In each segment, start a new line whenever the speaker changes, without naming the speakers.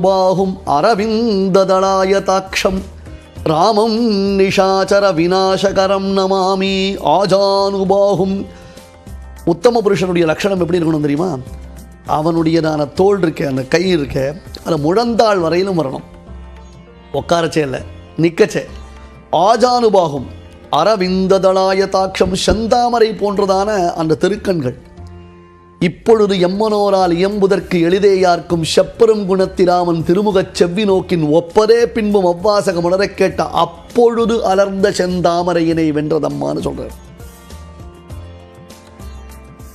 பாகும் அரவிந்ததளாய அரவிந்ததளாயதாட்சம் ராமம் நிஷாச்சர விநாசகரம் நமாமி ஆஜானுபாகும் உத்தம புருஷனுடைய லட்சணம் எப்படி இருக்கணும் தெரியுமா அவனுடையதான தோல் இருக்க அந்த கை இருக்க அதை முழந்தாள் வரையிலும் வரணும் உட்காரச்சே இல்லை நிக்கச்சே ஆஜானுபாகும் அரவிந்ததளாய அரவிந்ததளாயதாட்சம் செந்தாமரை போன்றதான அந்த திருக்கண்கள் இப்பொழுது எம்மனோரால் இயம்புதற்கு எளிதே யார்க்கும் செப்பரும் குணத்திராமன் திருமுகச் செவ்வி நோக்கின் ஒப்பதே பின்பும் அவ்வாசகம் உணரக் கேட்ட அப்பொழுது அலர்ந்த செந்தாமரையினை வென்றதம்மான்னு சொல்றார்.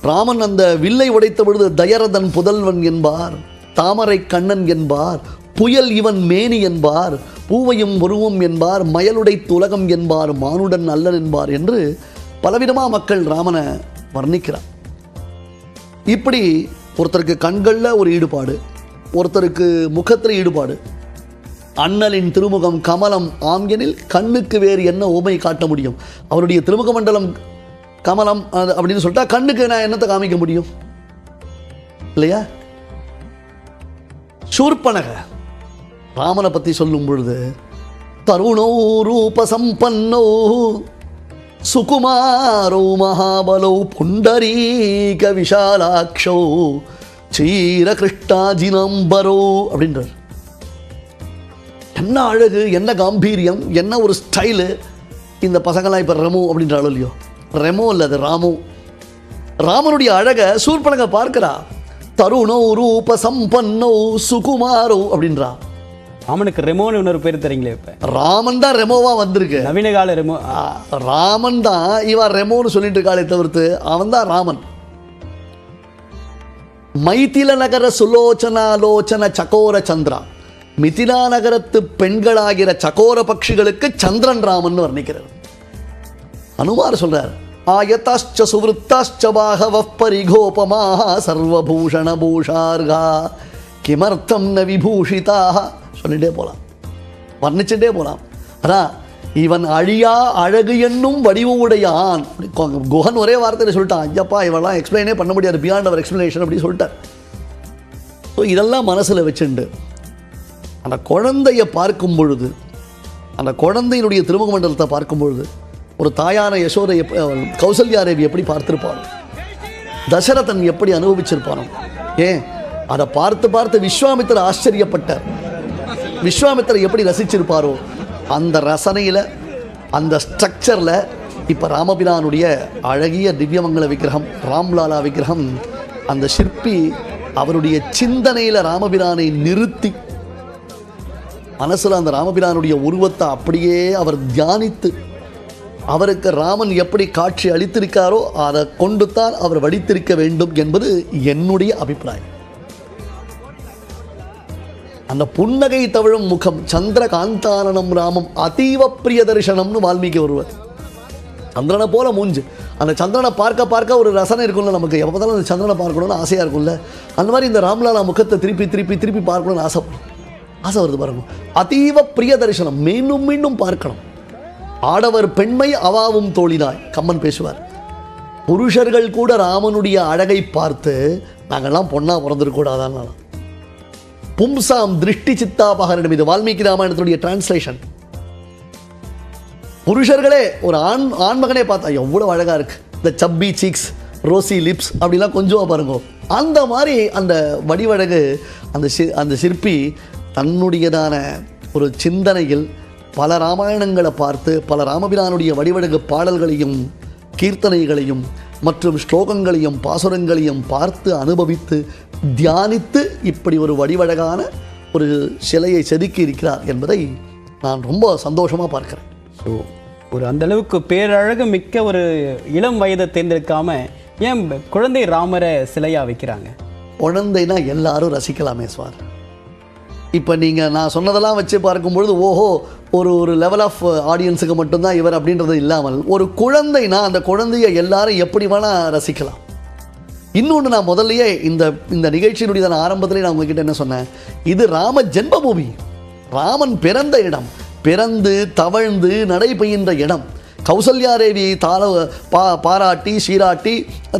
ராமன் அந்த வில்லை உடைத்த பொழுது தயரதன் புதல்வன் என்பார் தாமரை கண்ணன் என்பார் புயல் இவன் மேனி என்பார் பூவையும் உருவம் என்பார் மயலுடை துலகம் என்பார் மானுடன் அல்லன் என்பார் என்று பலவிதமா மக்கள் ராமனை வர்ணிக்கிறார். இப்படி ஒருத்தருக்கு கண்களில் ஒரு ஈடுபாடு ஒருத்தருக்கு முகத்தில் ஈடுபாடு. அண்ணலின் திருமுகம் கமலம் ஆம்யனில் கண்ணுக்கு வேறு என்ன உமை காட்ட முடியும்? அவருடைய திருமுக மண்டலம் கமலம் அப்படின்னு சொல்லிட்டா கண்ணுக்கு நான் என்னத்தை காமிக்க முடியும்? இல்லையா? சூர்பனக ராமனை பற்றி சொல்லும் பொழுது தருணோ ரூப சம்பன்னோ சுகுமாரோ மகாபலோ புண்டரீக விஷாலாட்சோ சீரகிருஷ்டாஜினம்பரோ அப்படின்றார். என்ன அழகு என்ன காம்பீரியம் என்ன ஒரு ஸ்டைலு இந்த பசங்களாம் இப்போ ரெமோ அப்படின்றாலும் இல்லையோ? ரெமோ இல்லை அது ராமோ. ராமனுடைய அழகை சூர்பனங்க பார்க்கிறா தருணோ ரூப சம்பன்னோ சுகுமாரோ அப்படின்றா.
ராமனுக்கு ரெமோன்னு இன்னொரு பேர் தரீங்களே இப்ப.
ராமன் தான் ரெமோவா வந்திருக்கு.
நவீன கால ரெமோ
ராமன் தான் இவன் ரெமோன்னு சொல்லிட்டு இருக்காளே தவிர்த்து அவன் தான் ராமன். மைதில நகர சுலோச்சனாலோச்சன சகோர சந்திரா. மிதிலா நகரத்து பெண்களாகிற சகோர பட்சிகளுக்கு சந்திரன் ராமன் வர்ணிக்கிறார் அனுமார் சொல்றார் ஆயத்தாச்ச சுவருத்தாச்ச பாகவ பரிகோபமாக சர்வபூஷண பூஷார்கா. கிமர்த்தம் ந விபூஷிதாக சொல்லிகிட்டே போகலாம் வர்ணிச்சுட்டே போகலாம் அதான் இவன் அழியா அழகு என்னும் வடிவு உடையான் குஹன் ஒரே வார்த்தையில் சொல்லிட்டான் ஐயப்பா இவெல்லாம் எக்ஸ்பிளைனே பண்ண முடியாது. பியாண்ட் அவர் எக்ஸ்பிளனேஷன் அப்படின்னு சொல்லிட்டார். ஸோ இதெல்லாம் மனசில் வச்சுண்டு அந்த குழந்தையை பார்க்கும் பொழுது அந்த குழந்தையினுடைய திருமுக மண்டலத்தை பார்க்கும் பொழுது ஒரு தாயான யசோதை எப் கௌசல்யா தேவி எப்படி பார்த்துருப்பானோ தசரதன் எப்படி அனுபவிச்சிருப்பானோ ஏன்? அதை பார்த்து பார்த்து விஸ்வாமித்தர் ஆச்சரியப்பட்டார். விஸ்வாமித்திரர் எப்படி ரசிச்சிருப்பாரோ அந்த ரசனையில் அந்த ஸ்ட்ரக்சரில் இப்போ ராமபிரானுடைய அழகிய திவ்யமங்கல விக்கிரகம் ராம்லாலா விக்கிரகம் அந்த சிற்பி அவருடைய சிந்தனையில் ராமபிரானை நிறுத்தி மனசில் அந்த ராமபிரானுடைய உருவத்தை அப்படியே அவர் தியானித்து அவருக்கு ராமன் எப்படி காட்சி அளித்திருக்காரோ அதை கொண்டு தான் அவர் வடித்திருக்க வேண்டும் என்பது என்னுடைய அபிப்பிராயம். அந்த புன்னகை தவிழும் முகம் சந்திரகாந்தானனம் ராமம் அதீவ பிரிய தரிசனம்னு வால்மீகி வருவார். சந்திரனை போல மூஞ்சு. அந்த சந்திரனை பார்க்க பார்க்க ஒரு ரசனை இருக்கும்ல நமக்கு. எப்போ பார்த்தாலும் அந்த சந்திரனை பார்க்கணும்னு ஆசையாக இருக்கும்ல. அந்த மாதிரி இந்த ராம்லாலா முகத்தை திருப்பி திருப்பி திருப்பி பார்க்கணும்னு ஆசைப்படும் ஆசை வருது பாருங்க. அதீவ பிரிய தரிசனம் மீண்டும் மீண்டும் பார்க்கணும். ஆடவர் பெண்மை அவாவும் தோழினாய் கம்மன் பேசுவார். புருஷர்கள் கூட ராமனுடைய அழகை பார்த்து நாங்கள்லாம் பொண்ணா பிறந்திருக்கூடாதான் பும்சாம் திருஷ்டி சித்தாபகரிடம் இது வால்மீகி ராமாயணத்துடைய டிரான்ஸ்லேஷன் புருஷர்களே ஒரு ஆண் ஆண்மகனே பார்த்தா எவ்வளோ அழகாக இருக்கு. இந்த சப்பி சீக்ஸ் ரோசி லிப்ஸ் அப்படிலாம் கொஞ்சமாக பாருங்க. அந்த மாதிரி அந்த வடிவழகு அந்த சி அந்த சிற்பி தன்னுடையதான ஒரு சிந்தனையில் பல ராமாயணங்களை பார்த்து பல ராமபிரானுடைய வடிவழகு பாடல்களையும் கீர்த்தனைகளையும் மற்றும் ஸ்லோகங்களையும் பாசுரங்களையும் பார்த்து அனுபவித்து தியானித்து இப்படி ஒரு வடிவழகான ஒரு சிலையை செதுக்கி இருக்கிறார் என்பதை நான் ரொம்ப சந்தோஷமாக பார்க்கிறேன்.
ஸோ ஒரு அந்த அளவுக்கு பேரழகு மிக்க ஒரு இளம் வயதை தேர்ந்தெடுக்காம ஏன் குழந்தை ராமரை சிலையா வைக்கிறாங்க?
குழந்தைனா எல்லாரும் ரசிக்கலாமே ஸ்வார் இப்போ நீங்கள் நான் சொன்னதெல்லாம் வச்சு பார்க்கும்பொழுது ஓஹோ ஒரு ஒரு லெவல் ஆஃப் ஆடியன்ஸுக்கு மட்டும்தான் இவர் அப்படின்றது இல்லாமல் ஒரு குழந்தைனா அந்த குழந்தைய எல்லாரும் எப்படி வேணால் ரசிக்கலாம். இன்னொன்று நான் முதல்லையே இந்த இந்த நிகழ்ச்சியினுடைய நான் ஆரம்பத்திலே நான் உங்ககிட்ட என்ன சொன்னேன்? இது ராம ஜென்மபூமி. ராமன் பிறந்த இடம் பிறந்து தவழ்ந்து நடைபெய்கின்ற இடம். கௌசல்யாதேவி தாள பா பாராட்டி சீராட்டி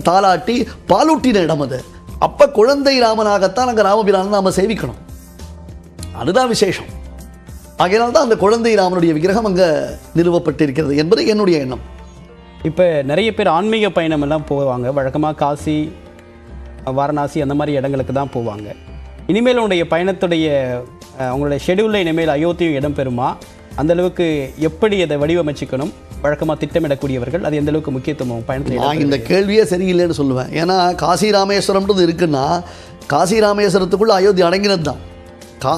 தாளாட்டி பாலூட்டின இடம் அது. அப்போ குழந்தை ராமனாகத்தான் அங்கே ராமபிரானை நாம் சேவிக்கணும். அதுதான் விசேஷம். ஆகையினால் தான் அந்த குழந்தை ராமனுடைய விக்கிரகம் அங்கே நிறுவப்பட்டிருக்கிறது என்பது என்னுடைய எண்ணம்.
இப்போ நிறைய பேர் ஆன்மீக பயணம் எல்லாம் போவாங்க. வழக்கமாக காசி வாரணாசி அந்த மாதிரி இடங்களுக்கு தான் போவாங்க. இனிமேல் உங்களுடைய பயணத்துடைய அஹ், உங்களுடைய ஷெடியூலில் இனிமேல் அயோத்தியும் இடம்பெறுமா அந்த அளவுக்கு எப்படி அதை வடிவமைச்சுக்கணும்? வழக்கமாக திட்டமிடக்கூடியவர்கள் அது எந்த அளவுக்கு முக்கியத்துவம் பயணத்தில்
நான் இந்த கேள்வியே சரியில்லைன்னு சொல்லுவேன். ஏன்னா காசி ராமேஸ்வரம்ன்றது இருக்குன்னா காசி ராமேஸ்வரத்துக்குள்ள அயோத்தி அடங்கினது தான்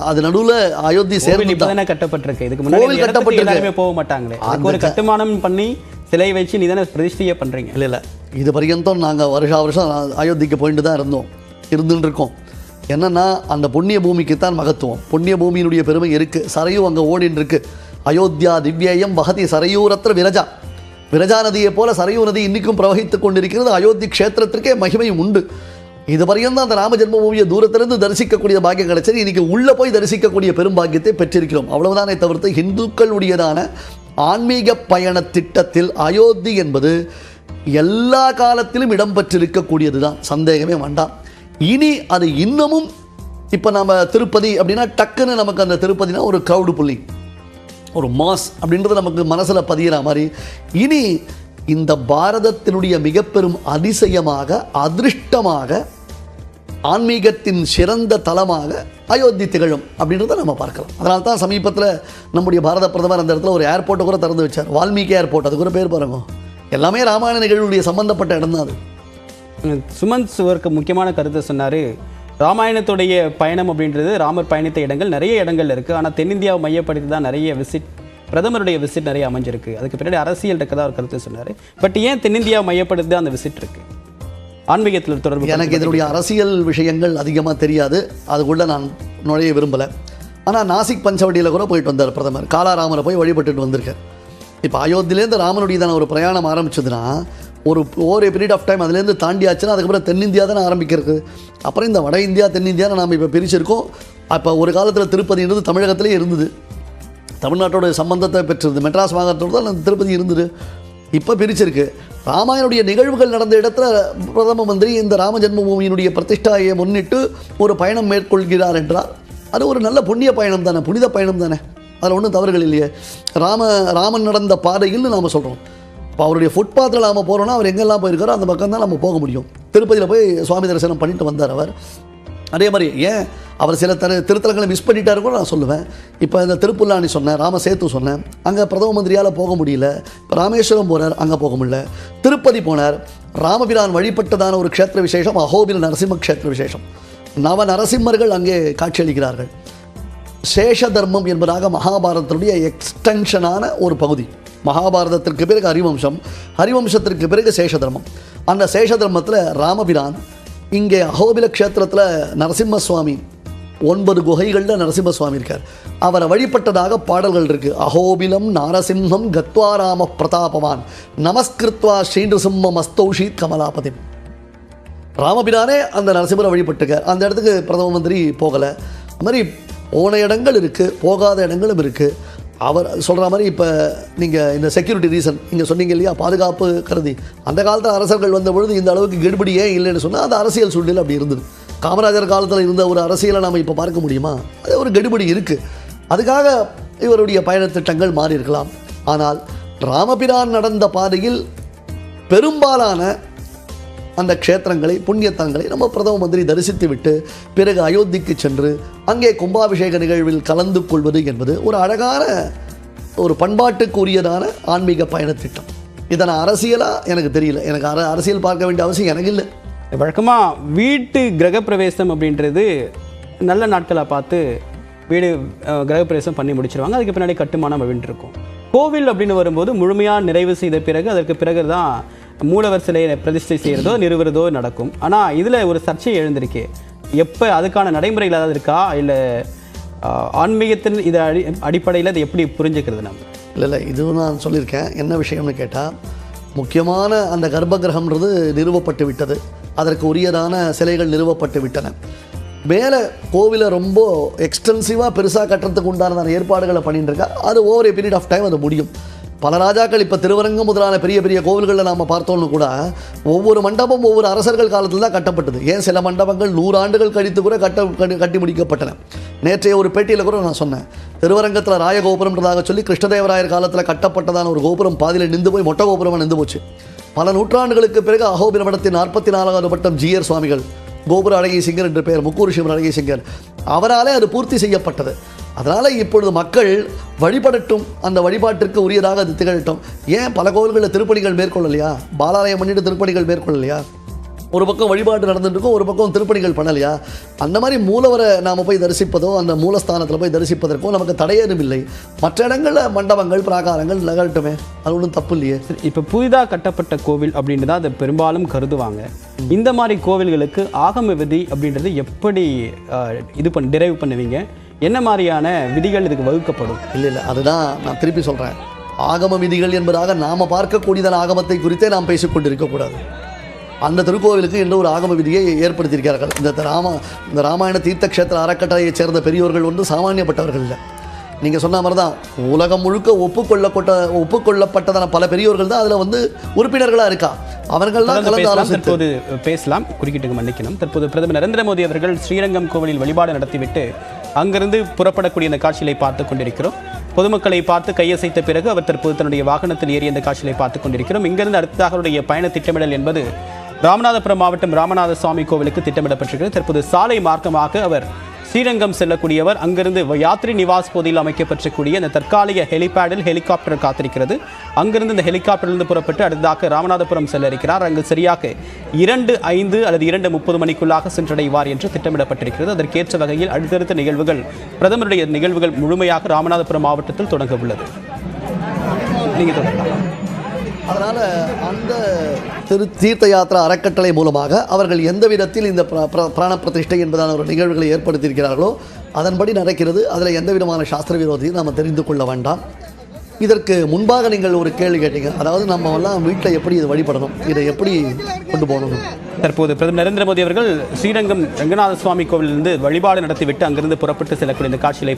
அது நடுவில் அயோத்தி சேர்ந்து
கட்டப்பட்டிருக்கு. இதுக்கு முன்னாடி. எல்லாருமே போக மாட்டாங்களே. அதுக்கு ஒரு கட்டுமானம் பண்ணி சிலை வச்சு நீ தானே பிரதிஷ்டையே பண்ணுறீங்க
இல்லை இல்லை. இது பர்யந்தம் நாங்கள் வருஷா வருஷம் அயோத்திக்கு போயிட்டு தான் இருந்தோம். இருந்துட்டு இருக்கோம். என்னன்னா அந்த புண்ணிய பூமிக்கு தான் மகத்துவம். புண்ணிய பூமியினுடைய பெருமை இருக்குது சரையு அங்கே ஓடின்னு இருக்கு. அயோத்தியா திவ்யேயம் வகதி சரையூரத்திர விரஜா. விரஜா நதியை போல சரையூ நதி இன்னைக்கும் பிரவகித்துக் கொண்டிருக்கிறது. அயோத்தி க்ஷேத்திரத்திற்கே மகிமையும் உண்டு. இது வரையும் தான் அந்த ராம ஜென்மபூமியை தூரத்திலிருந்து தரிசிக்கக்கூடிய பாக்கியம் கிடைச்சது. இன்னைக்கு உள்ளே போய் தரிசிக்கக்கூடிய பெரும் பாக்கியத்தை பெற்றிருக்கிறோம். அவ்வளவுதானே தவிர்த்து இந்துக்களுடையதான ஆன்மீக பயண திட்டத்தில் அயோத்தி என்பது எல்லா காலத்திலும் இடம்பெற்றிருக்கக்கூடியது தான் சந்தேகமே வேண்டாம். இனி அது இன்னமும் இப்போ நம்ம திருப்பதி அப்படின்னா டக்குன்னு நமக்கு அந்த திருப்பதினா ஒரு க்ரௌடு புள்ளி. ஒரு மாஸ் அப்படின்றது நமக்கு மனசில் பதிகிற மாதிரி. இனி இந்த பாரதத்தினுடைய மிக பெரும் அதிசயமாக அதிருஷ்டமாக ஆன்மீகத்தின் சிறந்த தலமாக அயோத்தி திகழும் அப்படின்றத நம்ம பார்க்கலாம். அதனால தான் சமீபத்தில் நம்முடைய பாரத பிரதமர் அந்த இடத்துல ஒரு ஏர்போர்ட்டை கூட திறந்து வச்சார். வால்மீகி ஏர்போர்ட் அது கூட பேர் பாருங்க. எல்லாமே ராமாயண நிகழ்வுடைய சம்பந்தப்பட்ட இடம் தான் அது.
சுமந்த் சுவருக்கு முக்கியமான கருத்தை சொன்னார். ராமாயணத்துடைய பயணம் அப்படின்றது ராமர் பயணித்த இடங்கள் நிறைய இடங்கள் இருக்குது ஆனால் தென்னிந்தியாவை மையப்படுத்தி தான் நிறைய விசிட் பிரதமருடைய விசிட் நிறைய அமைஞ்சிருக்கு. அதுக்கு பின்னாடி அரசியல் இருக்கதா ஒரு கருத்து சொன்னார். பட் ஏன் தென்னிந்தியாவை மையப்படுத்தி தான் அந்த விசிட் இருக்குது ஆன்மீகத்தில் தொடர்பு
எனக்கு இதனுடைய அரசியல் விஷயங்கள் அதிகமாக தெரியாது. அதுக்குள்ளே நான் நுழைய விரும்பலை. ஆனால் நாசிக் பஞ்சவடியில் கூட போயிட்டு வந்தார் பிரதமர். காலாராமரை போய் வழிபட்டுட்டு வந்திருக்கார். இப்போ அயோத்தியிலேருந்து ராமனுடையதான ஒரு பிரயாணம் ஆரம்பிச்சதுன்னா ஒரு ஒரு பீரியட் ஆஃப் டைம் அதுலேருந்து தாண்டியாச்சுன்னா அதுக்கப்புறம் தென்னிந்தியா தானே ஆரம்பிக்கிறது. அப்புறம் இந்த வட இந்தியா தென்னிந்தியான்னு நாம் இப்போ பிரிச்சிருக்கோம். அப்போ ஒரு காலத்தில் திருப்பதின்றது தமிழகத்திலே இருந்தது. தமிழ்நாட்டோட சம்பந்தத்தை பெற்றது மெட்ராஸ் மாகாணத்தோடு தான் திருப்பதி இருந்தது. இப்போ பிரிச்சிருக்கு. ராமாயணுடைய நிகழ்வுகள் நடந்த இடத்துல பிரதம மந்திரி இந்த ராம ஜென்மபூமியினுடைய பிரதிஷ்டாயை முன்னிட்டு ஒரு பயணம் மேற்கொள்கிறார் என்றால் அது ஒரு நல்ல புண்ணிய பயணம் தானே புனித பயணம் தானே. அதில் ஒன்றும் தவறுகள் இல்லையே. ராம ராமன் நடந்த பாதையில் நாம் சொல்கிறோம் இப்போ அவருடைய ஃபுட்பாத்தில் நாம் போகிறோன்னா அவர் எங்கெல்லாம் போயிருக்காரோ அந்த பக்கம் தான் நம்ம போக முடியும். திருப்பதியில் போய் சுவாமி தரிசனம் பண்ணிட்டு வந்தார் அவர். அதே மாதிரி ஏன் அவர் சில தர திருத்தலங்களை மிஸ் பண்ணிட்டாரு கூட நான் சொல்லுவேன். இப்போ இந்த திருப்புல்லானி சொன்னேன் ராம சேத்து சொன்னேன். அங்கே பிரதம மந்திரியால் போக முடியல. இப்போ ராமேஸ்வரம் போனார் அங்கே போக முடியல. திருப்பதி போனார். ராமபிரான் வழிபட்டதான ஒரு க்ஷேத்திர விசேஷம் அஹோபில நரசிம்ம க்ஷேத்திர விசேஷம். நவ நரசிம்மர்கள் அங்கே காட்சியளிக்கிறார்கள். சேஷ தர்மம் என்பதாக மகாபாரதத்தினுடைய எக்ஸ்டென்ஷனான ஒரு பகுதி. மகாபாரதத்திற்கு பிறகு ஹரிவம்சம் ஹரிவம்சத்திற்கு பிறகு சேஷ தர்மம். அந்த சேஷ தர்மத்தில் ராமபிரான் இங்கே அகோபில க்ஷேத்திரத்தில் நரசிம்ம சுவாமி ஒன்பது குகைகளில் நரசிம்ம சுவாமி இருக்கார். அவரை வழிபட்டதாக பாடல்கள் இருக்கு. அகோபிலம் நாரசிம்மம் கத்வாராம பிரதாபவான் நமஸ்கிருத்வா ஸ்ரீநிருசிம்மம் மஸ்தௌஷி கமலாபதி. ராமபிரானே அந்த நரசிம்மரை வழிபட்டுக்கார் அந்த இடத்துக்கு பிரதம மந்திரி போகலை. அது மாதிரி போன இடங்கள் இருக்குது போகாத இடங்களும் இருக்குது அவர் சொல்கிற மாதிரி இப்போ நீங்கள் இந்த செக்யூரிட்டி ரீசன் நீங்கள் சொன்னீங்க இல்லையா பாதுகாப்பு கருதி. அந்த காலத்தில் அரசர்கள் வந்த பொழுது இந்த அளவுக்கு கெடுபடி ஏன் இல்லைன்னு சொன்னால் அது அரசியல் சூழ்நிலை அப்படி இருந்தது. காமராஜர் காலத்தில் இருந்த ஒரு அரசியலை நாம் இப்போ பார்க்க முடியுமா? அது ஒரு கெடுபடி இருக்குது அதுக்காக இவருடைய பயணத்திட்டங்கள் மாறி இருக்கலாம் ஆனால் ராமபிரான் நடந்த பாதையில் பெரும்பாலான அந்த க்ஷேத்திரங்களை புண்ணியத்தலங்களை நம்ம பிரதம மந்திரி தரிசித்து விட்டு பிறகு அயோத்திக்கு சென்று அங்கே கும்பாபிஷேக நிகழ்வில் கலந்து கொள்வது என்பது ஒரு அழகான ஒரு பண்பாட்டுக்குரியதான ஆன்மீக பயணத்திட்டம் இதனை அரசியலாக எனக்கு தெரியல. எனக்கு அர அரசியல் பார்க்க வேண்டிய அவசியம் எனக்கு இல்லை.
வழக்கமாக வீட்டு கிரகப்பிரவேசம் அப்படின்றது நல்ல நாட்களாக பார்த்து வீடு கிரகப்பிரவேசம் பண்ணி முடிச்சிருவாங்க. அதுக்கு பின்னாடி கட்டுமானம் அப்படின்ட்டு இருக்கும். கோவில் அப்படின்னு வரும்போது முழுமையாக நிறைவு செய்த பிறகு அதற்கு பிறகு தான் மூலவர் சிலையை பிரதிஷ்டை செய்கிறதோ நிறுவுறதோ நடக்கும். ஆனால் இதில் ஒரு சர்ச்சை எழுந்திருக்கு. எப்போ அதுக்கான நடைமுறைகள் ஏதாவது இருக்கா? இல்லை ஆன்மீகத்தின் இதை அடி அடிப்படையில் அதை எப்படி புரிஞ்சுக்கிறது நம்ம?
இல்லை இல்லை இதுவும் நான் சொல்லியிருக்கேன். என்ன விஷயம்னு கேட்டால் முக்கியமான அந்த கர்ப்பகிரகம்ன்றது நிறுவப்பட்டு விட்டது. அதற்கு உரியதான சிலைகள் நிறுவப்பட்டு விட்டன. மேலே கோவிலை ரொம்ப எக்ஸ்டென்சிவாக பெருசாக கட்டுறதுக்கு உண்டான ஏற்பாடுகளை பண்ணிட்டு இருக்கா அது over a period of time அது முடியும். பல ராஜாக்கள் இப்போ திருவரங்கம் முதலான பெரிய பெரிய கோவில்களில் நாம் பார்த்தோம்னு கூட ஒவ்வொரு மண்டபம் ஒவ்வொரு அரசர்கள் காலத்தில் தான் கட்டப்பட்டது. ஏன் சில மண்டபங்கள் நூறாண்டுகள் கழித்து கூட கட்ட கட்டி- கட்டி முடிக்கப்பட்டன. நேற்றைய ஒரு பேட்டியில் கூட நான் சொன்னேன். திருவரங்கத்தில் ராயகோபுரம்ன்றதாக சொல்லி கிருஷ்ணதேவராயர் காலத்தில் கட்டப்பட்டதான ஒரு கோபுரம் பாதியில் நின்று போய் மொட்டை கோபுரமாக நின்று போச்சு. பல நூற்றாண்டுகளுக்கு பிறகு அகோபிர மடத்தின் நாற்பத்தி நாலாவது பட்டம் ஜிஆர் சுவாமிகள். கோபுர அழகிய சிங்கர் என்று பெயர் முக்கூர் சிவன் அழகிய சிங்கர். அவராலே அது பூர்த்தி செய்யப்பட்டது. அதனால் இப்பொழுது மக்கள் வழிபடட்டும் அந்த வழிபாட்டிற்கு உரியதாக அது திகழட்டும். ஏன் பல கோவில்களில் திருப்பணிகள் மேற்கொள்ளலையா? பாலாலயம் பண்ணிட்டு திருப்பணிகள் மேற்கொள்ளலையா? ஒரு பக்கம் வழிபாடு நடந்துட்டு இருக்கும் ஒரு பக்கம் திருப்பணிகள் பண்ணலையா? அந்த மாதிரி மூலவரை நாம் போய் தரிசிப்பதோ அந்த மூலஸ்தானத்தில் போய் தரிசிப்பதற்கோ நமக்கு தடையேதும் இல்லை. மற்ற இடங்களில் மண்டபங்கள் பிராகாரங்கள் நிகழட்டுமே. அது ஒன்றும் தப்பு இல்லையே.
இப்போ புதிதாக கட்டப்பட்ட கோவில் அப்படின்னு தான் அதை பெரும்பாலும் கருதுவாங்க. இந்த மாதிரி கோவில்களுக்கு ஆகம விதி அப்படின்றது எப்படி இது பண்ண டிரைவ் பண்ணுவீங்க? என்ன மாதிரியான விதிகள் இதுக்கு வகுக்கப்படும்?
இல்லை இல்லை அதுதான் நான் திருப்பி சொல்கிறேன் ஆகம விதிகள் என்பதாக நாம் பார்க்கக்கூடியதான ஆகமத்தை குறித்தே நாம் பேசிக்கொண்டிருக்கக்கூடாது அந்த திருக்கோவிலுக்கு என்று ஒரு ஆகம விதியை ஏற்படுத்தியிருக்கிறார்கள்? இந்த ராம இந்த ராமாயண தீர்த்த கஷேத்திர அறக்கட்டளையைச் சேர்ந்த பெரியோர்கள் வந்து சாமானியப்பட்டவர்கள் இல்லை. நீங்கள் சொன்ன மாதிரி தான் உலகம் முழுக்க ஒப்புக்கொள்ளப்பட்ட ஒப்புக்கொள்ளப்பட்டதான பல பெரியோர்கள் தான் அதில் வந்து உறுப்பினர்களாக இருக்கா? அவர்கள் தான்
தொடர்ந்து
கலந்து
பேசலாம்.
ஆலோசித்து
தற்போது பேசலாம். குறுக்கிட்டு மன்னிக்கணும். தற்போது பிரதமர் நரேந்திர மோடி அவர்கள் ஸ்ரீரங்கம் கோவிலில் வழிபாடு நடத்திவிட்டு அங்கிருந்து புறப்படக்கூடிய இந்த காட்சிகளை பார்த்து கொண்டிருக்கிறோம். பொதுமக்களை பார்த்து கையசைத்த பிறகு அவர் தற்போது தன்னுடைய வாகனத்தில் ஏறி இந்த காட்சிகளை பார்த்து கொண்டிருக்கிறோம். இங்கிருந்து அடுத்ததாக அவருடைய பயண திட்டமிடல் என்பது ராமநாதபுரம் மாவட்டம் ராமநாத சுவாமி கோவிலுக்கு திட்டமிடப்பட்டிருக்கிறது. தற்போது சாலை மார்க்கமாக அவர் ஸ்ரீரங்கம் செல்லக்கூடியவர். அங்கிருந்து யாத்ரி நிவாஸ் பகுதியில் அமைக்கப்பட்டிருக்கக்கூடிய இந்த தற்காலிக ஹெலிபேடில் ஹெலிகாப்டர் காத்திருக்கிறது. அங்கிருந்து இந்த ஹெலிகாப்டரிலிருந்து புறப்பட்டு அடுத்ததாக ராமநாதபுரம் செல்ல இருக்கிறார் அங்கு சரியாக இரண்டு ஐந்து அல்லது இரண்டு முப்பது மணிக்குள்ளாக சென்றடைவார் என்று திட்டமிடப்பட்டிருக்கிறது. அதற்கேற்ற வகையில் அடுத்தடுத்த நிகழ்வுகள் பிரதமருடைய நிகழ்வுகள் முழுமையாக ராமநாதபுரம் மாவட்டத்தில் தொடங்க உள்ளது. நீங்கள் தொடரலாம்
அதனால் அந்த திரு தீர்த்த யாத்திரா அறக்கட்டளை மூலமாக அவர்கள் எந்த விதத்தில் இந்த பிர- பிர- பிராண பிரதிஷ்டை என்பதான ஒரு நிகழ்வுகளை ஏற்படுத்தியிருக்கிறார்களோ அதன்படி நடக்கிறது. அதில் எந்த விதமான சாஸ்திர விரோதியும் நாம் தெரிந்து கொள்ள வேண்டாம். இதற்கு முன்பாக நீங்கள் ஒரு கேள்வி கேட்டீங்க. அதாவது நம்ம எல்லாம் வீட்டில் எப்படி இது வழிபடணும்? இதை எப்படி கொண்டு போகணும்?
தற்போது பிரதமர் நரேந்திர மோடி அவர்கள் ஸ்ரீரங்கம் ரங்கநாத சுவாமி கோவிலிருந்து வழிபாடு நடத்திவிட்டு அங்கிருந்து புறப்பட்டு செல்லக்கூடிய இந்த காட்சிகளை